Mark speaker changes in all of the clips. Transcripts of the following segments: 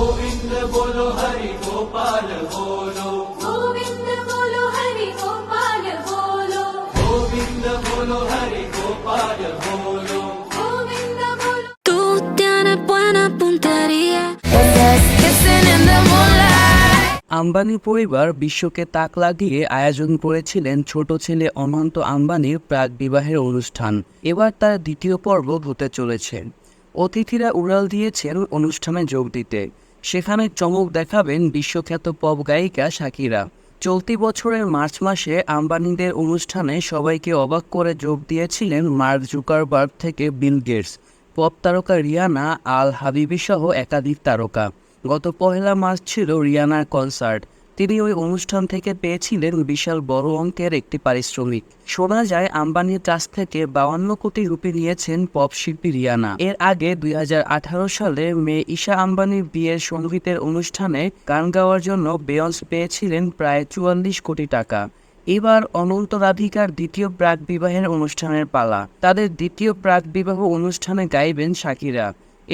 Speaker 1: গোবিন্দ বলো হরি গোপাল
Speaker 2: বলো। গোবিন্দ
Speaker 3: বলো হরি গোপাল বলো। গোবিন্দ বলো হরি গোপাল বলো।
Speaker 4: আম্বানি পরিবার বিশ্বকে তাক লাগিয়ে আয়োজন করেছিলেন ছোট ছেলে অনন্ত আম্বানির প্রাক বিবাহের অনুষ্ঠান। এবার তার দ্বিতীয় পর্ব হতে চলেছে। অতিথিরা উড়াল দিয়েছেন অনুষ্ঠানে যোগ দিতে। সেখানে চমক দেখাবেন বিশ্বখ্যাত পপ গায়িকা শাকিরা। চলতি বছরের মার্চ মাসে আম্বানিদের অনুষ্ঠানে সবাইকে অবাক করে যোগ দিয়েছিলেন মার্ক জুকারবার্গ থেকে বিল গেটস। পপ তারকা রিয়ানা আল হাবিবি সহ একাধিক তারকা। গত পহেলা মার্চ ছিল রিয়ানার কনসার্ট। তিনি ওই অনুষ্ঠান থেকে পেয়েছিলেন বিশাল বড় অঙ্কের একটি পারিশ্রমিক। শোনা যায়, আম্বানির কাছ থেকে বাউান্ন কোটি রুপি নিয়েছেন পপ শিল্পী রিয়ানা। এর আগে দুই হাজার আঠারো সালে মেয়ে ঈশা আম্বানির বিয়ের সঙ্গীতের অনুষ্ঠানে গান গাওয়ার জন্য বেয়ন্স পেয়েছিলেন প্রায় চুয়াল্লিশ কোটি টাকা। এবার অনন্ত রাধিকার দ্বিতীয় প্রাক বিবাহের অনুষ্ঠানের পালা। তাদের দ্বিতীয় প্রাক বিবাহ অনুষ্ঠানে গাইবেন শাকিরা।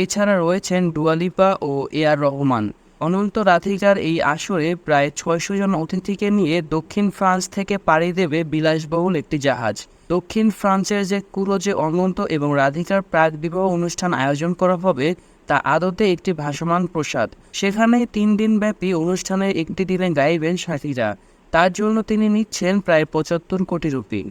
Speaker 4: এছাড়া রয়েছেন ডুয়ালিপা ও এ আর রহমান। অনন্ত রাধিকার এই আসরে প্রায় ছয়শো জন অতিথিকে নিয়ে দক্ষিণ ফ্রান্স থেকে পাড়ি দেবে বিলাসবহুল একটি জাহাজ। দক্ষিণ ফ্রান্সের যে কুরোজে অনন্ত এবং রাধিকার প্রাক বিবাহ অনুষ্ঠান আয়োজন করা হবে, তা আদতে একটি ভাসমান প্রসাদ। সেখানে তিন দিনব্যাপী অনুষ্ঠানের একটি দিনে গাইবেন সাথীরা। তার জন্য তিনি নিচ্ছেন প্রায় পঁচাত্তর কোটি রুপি।